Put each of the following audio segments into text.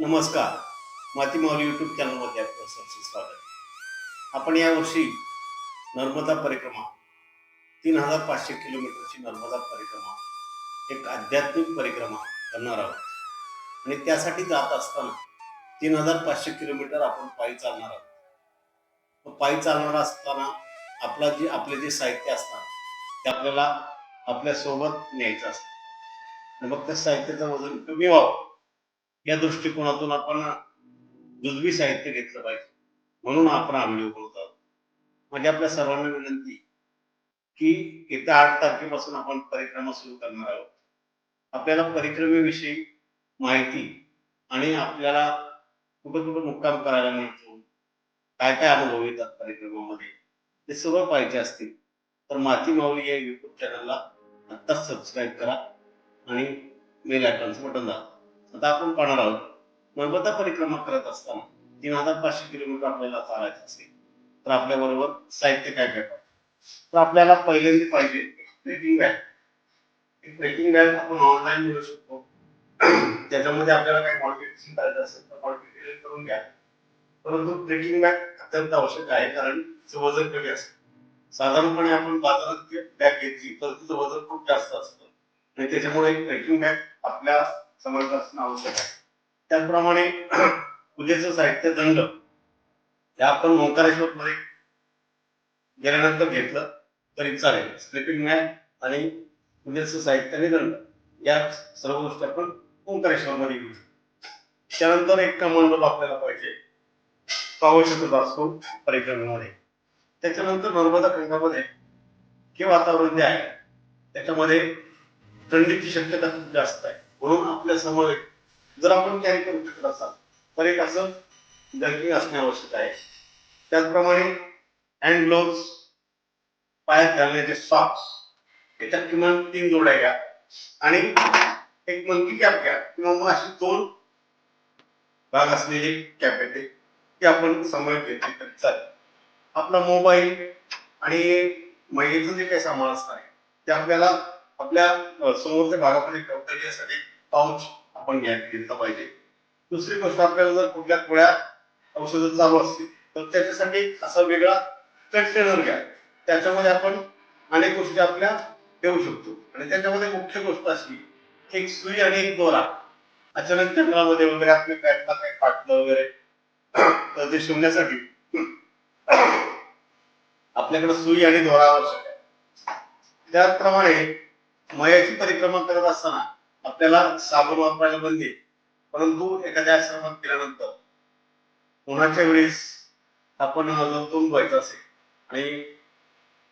नमस्कार. मातीमावर यूट्यूब चॅनलमध्ये आपलं सरसे स्वागत. आपण यावर्षी नर्मदा परिक्रमा तीन हजार पाचशे किलोमीटरची नर्मदा परिक्रमा एक आध्यात्मिक परिक्रमा करणार आहोत. आणि त्यासाठी जात असताना तीन हजार पाचशे किलोमीटर आपण पायी चालणार आहोत. पायी चालणार असताना आपला जे आपले जे साहित्य असतात ते आपल्याला आपल्यासोबत न्यायचं असतं. आणि मग त्या साहित्याचं वजन कमी व्हावं. या दृष्टिकोनातून आपण जुजबी साहित्य घेतलं पाहिजे. म्हणून आपण आम्ही बोलत आहोत. म्हणजे आपल्या सर्वांना विनंती की येत्या आठ तारखेपासून आपण परिक्रमा सुरू करणार आहोत. आपल्याला परिक्रमेविषयी माहिती आणि आपल्याला कुठं कुठं मुक्काम करायला मिळतो. काय काय अनुभव येतात परिक्रमामध्ये? ते सगळं पाहिजे असतील तर माती माऊली या युट्यूब चॅनलला आत्ताच सबस्क्राईब करा आणि बेल आयकॉनचं बटन दाबा. आता आपण पाहणार आहोत. नर्मदा परिक्रमा करत असताना तीन हजार पाचशे किलोमीटर आपल्याला चालायचं असेल तर आपल्या बरोबर साहित्य काय काय तर आपल्याला पहिल्यांदा पाहिजे ट्रेकिंग बॅग ट्रेकिंग बॅग आपण ऑनलाईन मिळू शकतो. त्याच्यामध्ये आपल्याला काही मॉडिफिकेशन करायचं असेल तर मॉडिफिकेशन करून घ्या. परंतु ट्रेकिंग बॅग अत्यंत आवश्यक आहे कारण तिचं वजन कमी असतं. साधारणपणे आपण बाजारात बॅग घेतली तर तिचं वजन खूप जास्त असतं. आणि त्याच्यामुळे ट्रेकिंग बॅग आपल्या समजलं असणं आवश्यक हो. आहे त्याचप्रमाणे पूजेचं साहित्य दंड हे आपण ओंकारेश्वर मध्ये गेल्यानंतर घेतलं तरी चालेल स्लिपिंग मॅट आणि पूजेचं साहित्य आणि दंड या सर्व गोष्टी आपण ओंकारेश्वर मध्ये घेऊ. त्यानंतर एक मंडप आपल्याला पाहिजे. तो आवश्यकच असतो परिक्रमेमध्ये. त्याच्यानंतर नर्मदा खंडामध्ये हे वातावरण जे आहे त्याच्यामध्ये थंडीची शक्यता खूप जास्त आहे. म्हणून आपल्यासमोर जर आपण कॅरी करू शकत असाल तर एक असं जर्किंग असणे आवश्यक आहे. त्याचप्रमाणे हँड ग्लोव्स पायात घालण्याचे सॉक्स याच्यात किमान तीन जोड्या घ्या. आणि एक मंकी कॅप घ्या किंवा मग अशी दोन भाग असलेली कॅप येते ती आपण समोर घेतली तरी चालेल. आपला मोबाईल आणि महिलेचं जे काही सामान असणार आहे ते आपल्याला आपल्या समोरच्या भागामध्ये ठेवता येण्यासाठी पाऊच आपण घ्या घेतलं पाहिजे. दुसरी गोष्ट आपल्याला जर कुठल्या गोळ्या औषधं चालू असतील तर त्याच्यासाठी असा वेगळा कंटेनर घ्या. त्याच्यामध्ये आपण अनेक गोष्टी आपल्या ठेवू शकतो. आणि त्याच्यामध्ये मुख्य गोष्ट अशी की एक सुई आणि एक दोरा. अचानक जंगलामध्ये वगैरे आपले पॅटला काही फाटलं वगैरे तर ते शिवण्यासाठी. आपल्याकडे सुई आणि दोरा आवश्यक आहे. त्याचप्रमाणे मयाची परिक्रमा करत असताना आपल्याला साबण वापरायला बंदी परंतु एखाद्या आश्रमात गेल्यानंतर उन्हाच्या वेळेस आपण लोटून व्हायचं असेल. आणि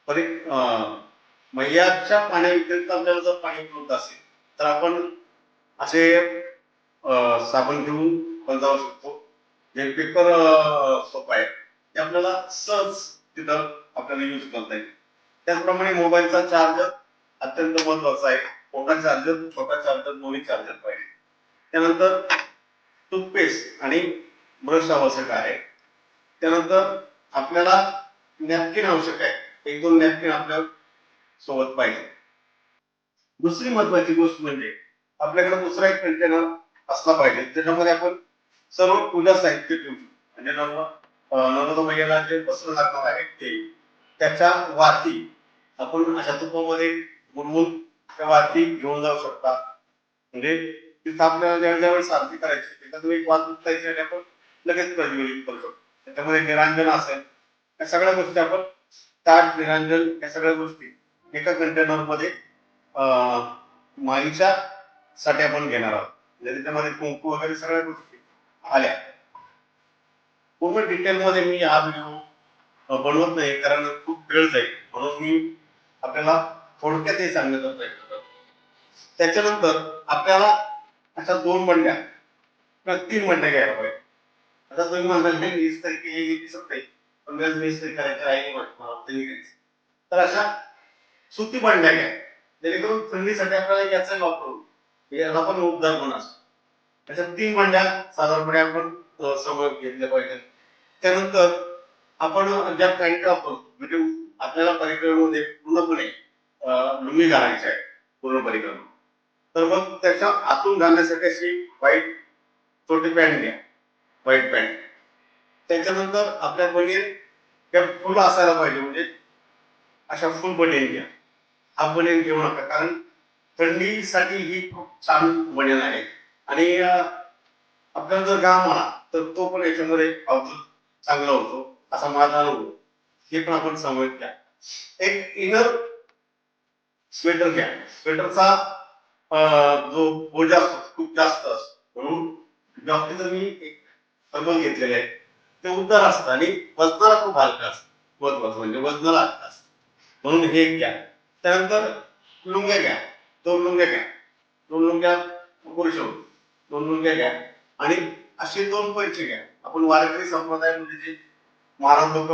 परि मैयाच्या पाण्याव्यतिरिक्त आपल्याला जर पाणी उपलब्ध असेल तर आपण असे साबण घेऊन पण जाऊ शकतो. जे पेपर सोप आहे ते आपल्याला सहज तिथं आपल्याला यूज करता येईल. त्याचप्रमाणे मोबाईलचा चार्जर अत्यंत महत्त्वाचा आहे. मोठा चार्जर छोटा चार्जर दोन्ही चार्जर पाहिजे. त्यानंतर टूथपेस्ट आणि ब्रश आवश्यक आहे. त्यानंतर आपल्याला नॅपकिन आवश्यक आहे. एक दोन नॅपकिन आपल्यासोबत पाहिजे. दुसरी महत्वाची गोष्ट म्हणजे आपल्याकडे दुसरा एक कंटेनर असला पाहिजे. त्याच्यामध्ये आपण सर्व पूजा साहित्य ठेवू म्हणजे नर्म अं, नर्मदा मैयाला जे वस्त्र लागणार आहे ते त्याच्या वाती आपण अशा तुपामध्ये बुडवून त्या वाती घेऊन जाऊ शकता. म्हणजे तिथं आपल्याला ज्या ज्यावेळेस आरती करायची त्याच्यात एक वाद उठतायची आणि आपण लगेच प्रतिबिंबित करू शकतो. त्याच्यामध्ये निरांजन असेल. या सगळ्या गोष्टी आपण ताट निरांजन या सगळ्या गोष्टी एका कंटेनरमध्ये अं, माईच्या साठी आपण घेणार आहोत. म्हणजे त्याच्यामध्ये कुंकू वगैरे सगळ्या गोष्टी आल्या. पूर्ण डिटेल मध्ये मी हा व्हिडिओ बनवत नाही कारण खूप वेळ जाईल. म्हणून मी आपल्याला थोडक्यात हे सांगण्याचा प्रयत्न करतो त्याच्यानंतर आपल्याला अशा दोन मंड्या किंवा तीन मंड्या घ्यायला पाहिजे आता तुम्ही म्हणाल हे वीस तारखे हे दिसत नाही पण वीस वीस तारीख करायचं आहे तर अशा सुती म्हणण्या घ्या. जेणेकरून थंडीसाठी आपल्याला याचा वापरू याला पण उपदार पण असतो. अशा तीन मंड्या साधारणपणे आपण समोर घेतल्या पाहिजे त्यानंतर आपण ज्या पॅन्ट वापरतो म्हणजे आपल्याला परिक्रमेमध्ये म्हणजे पूर्णपणे लुंगी घालायची आहे पूर्ण परिक्रमा तर मग त्याच्या आतून घालण्यासाठी अशी व्हाईट छोटी पॅन्ट घ्या व्हाईट पॅन्ट त्याच्यानंतर आपल्या बनियन त्या फुल असायला पाहिजे म्हणजे अशा फुल बनियन घ्या. हा बनियन घेऊ नका कारण थंडीसाठी ही खूप छान बनियन आहे. आणि आपल्याला जर घाम आला तर तो पण याच्यामध्ये औषध चांगला होतो असा माझा अनुभव. हे पण आपण समजून घ्या. एक इनर स्वेटर घ्या. स्वेटरचा जो बोजा असतो खूप जास्त असतो. म्हणून जर मी एक टर्बल घेतलेले आहे. ते उद्धार असतं आणि वजनाला खूप हलका असतं महत्वाचं म्हणजे वजनाला हलका असतं म्हणून हे एक घ्या. त्यानंतर लुंग्या घ्या. दोन लुंग्या घ्या. दोन लुंग्या पुरुष दोन लुंग्या घ्या. आणि असे दोन पंचे घ्या. आपण वारकरी संप्रदायामध्ये जे महाराज लोक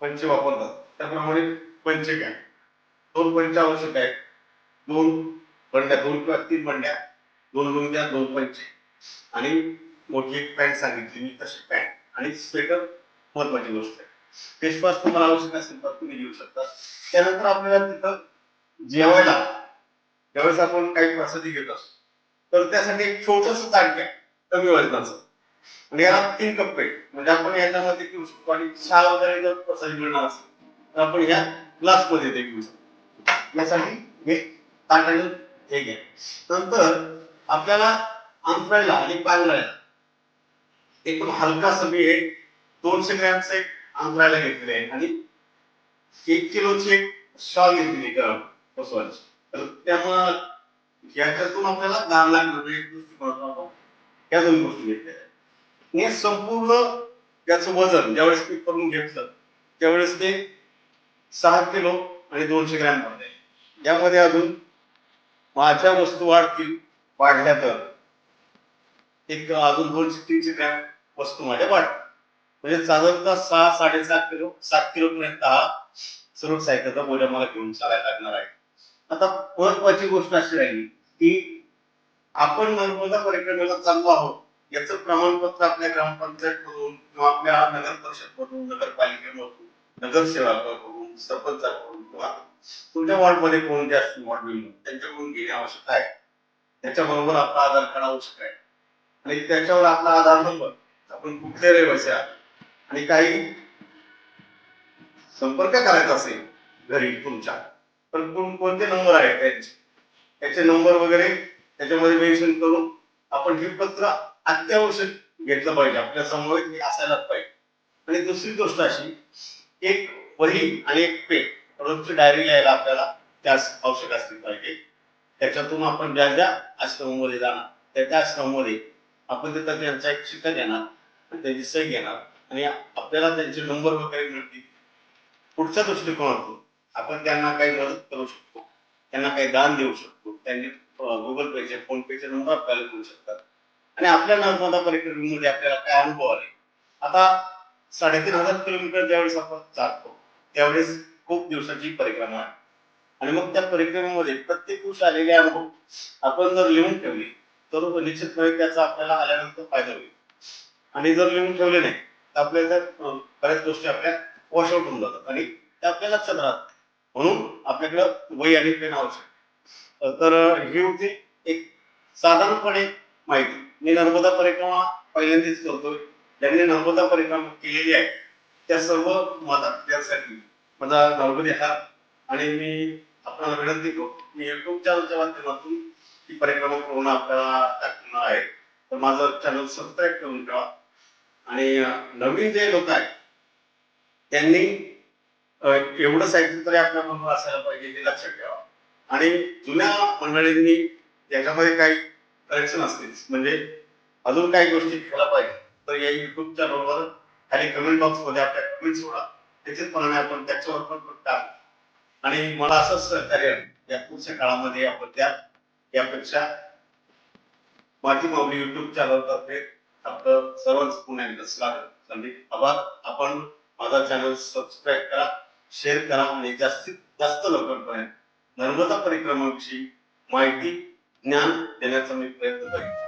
पंचे वापरतात त्याप्रमाणे पंचे घ्या. दोन पंच आवश्यक आहेत. दोन बंड्या दोन किंवा तीन बंड्या दोन दोन द्या दोन पंचे आणि मोठी एक पॅन्ट सांगितली मी तशी पॅन्ट आणि स्वेटर महत्वाची गोष्ट आहे. फेसवॉश तुम्हाला आवश्यक असेल तर तुम्ही घेऊ शकता. त्यानंतर आपल्याला तिथं जेवायला ज्यावेळेस आपण काही प्रसादी घेत असतो तर त्यासाठी एक छोटस ताट कमी वजनाचं. आणि याला तीन कप्पे म्हणजे आपण याच्यामध्ये घेऊ शकतो. आणि चहा वगैरे जर प्रसादी मिळणार असेल तर आपण ह्या ग्लासमध्ये ते घेऊ शकतो. यासाठी हे ताट हे घ्या नंतर आपल्याला अंतरायला आणि पांघरायला एकदम हलकासा मी हे दोनशे ग्रॅमचं एक अंतरायला घेतलेलं आहे आणि एक किलोची एक शॉल घेतलेली गरम बसवायची. तर त्यामुळं याच्यातून आपल्याला गार लागणार नाही एक दृष्टिकोनातून या दोन गोष्टी घेतल्या हे संपूर्ण त्याचं वजन ज्यावेळेस मी करून घेतलं त्यावेळेस ते सहा किलो आणि दोनशे ग्रॅममध्ये यामध्ये अजून माझ्या वस्तू वाढतील वाढल्या तर एक अजून दोनशे तीनशे ग्रॅम वस्तू माझ्या वाढ म्हणजे साधारणतः सहा साडेसात किलो सात किलोपर्यंत हा सर्व साहित्याचा बोजा मला घेऊन चालायला लागणार आहे. आता महत्वाची गोष्ट अशी राहिली की आपण नर्मदा परिक्रमेला चाललो आहोत. याचं प्रमाणपत्र आपल्या ग्रामपंचायत करून किंवा आपल्या नगर परिषद करून नगरपालिकेमधून नगरसेवकाकडून सरपंचाकडून किंवा तुमच्या वॉर्डमध्ये कोण जे असतील वॉर्ड मेंबर त्यांच्याकडून घेणे आवश्यक आहे. त्याच्याबरोबर आपला आधार कार्ड आवश्यक आहे. आणि त्याच्यावर आपला आधार नंबर आपण कुठले रहिवासी आहात? आणि काही संपर्क करायचा असेल घरी तुमच्या तर कोणते नंबर आहेत त्यांचे? त्याचे नंबर वगैरे त्याच्यामध्ये मेन्शन करून आपण हे पत्र अत्यावश्यक घेतलं पाहिजे. आपल्यासमोर हे असायलाच पाहिजे. आणि दुसरी गोष्ट अशी एक वही आणि एक पेन. रोजची डायरी लिहायला आपल्याला त्यास आवश्यक असली पाहिजे. त्याच्यातून आपण ज्या ज्या आश्रमामध्ये जाणार त्या त्या आश्रमामध्ये आपण तिथं त्यांचा एक शिक्का घेणार त्यांची त्याची सही घेणार आणि आपल्याला त्यांचे नंबर वगैरे मिळतील. पुढच्या दृष्टिकोनातून आपण त्यांना काही मदत करू शकतो त्यांना काही दान देऊ शकतो त्यांनी गुगल पेचे फोन पेचे नंबर आपल्याला देऊ शकतात. आणि आपल्या नर्मदा परिक्रमेमध्ये आपल्याला काय अनुभव आले? आता साडेतीन हजार किलोमीटर ज्यावेळेस आपण चालतो त्यावेळेस खूप दिवसाची परिक्रमा आहे. आणि मग त्या परिक्रमेमध्ये प्रत्येक दिवशी आलेले अनुभव आपण जर लिहून ठेवले तर निश्चितपणे त्याचा आपल्याला आल्यानंतर फायदा होईल. आणि जर लिहून ठेवले नाही तर आपल्याला बऱ्याच गोष्टी आपल्या वॉश आउट होऊन जातात आणि ते आपल्या लक्षात राहतात. म्हणून आपल्याकडं वही आणि पेन आवश्यक आहे. तर ही होती एक साधारणपणे माहिती. मी नर्मदा परिक्रमा पहिल्यांदाच करतोय. ज्यांनी नर्मदा परिक्रमा केलेली आहे त्या सर्व मदतसाठी माझा गणपती हा आणि मी आपल्याला विनंती करतो. मी युट्यूब चॅनलच्या माध्यमातून ही परिक्रमा पूर्ण आपल्याला दाखवणार आहे. तर माझं चॅनल सबस्क्राईब करून ठेवा. आणि नवीन जे लोक आहेत त्यांनी एवढं साहित्य तरी आपल्या बरोबर असायला पाहिजे हे लक्षात ठेवा. आणि जुन्या मंडळींनी याच्यामध्ये काही करेक्शन असतील म्हणजे अजून काही गोष्टी केल्या पाहिजे तर या युट्यूब चॅनलवर खाली कमेंट बॉक्समध्ये आपल्या कमेंट सोडा. निश्चितपणाने आपण त्याच्यावर पण टाकू आणि मला असं सहकार्य या पुढच्या काळामध्ये आपण त्या यापेक्षा माझी माऊली युट्यूब चॅनल तर्फे आपलं सर्वांच पुन्हा एकदा स्वागत. संदीप आभार. आपण माझा चॅनल सबस्क्राईब करा शेअर करा आणि जास्तीत जास्त लोकांपर्यंत नर्मदा परिक्रमाविषयी माहिती ज्ञान देण्याचा मी प्रयत्न करेन.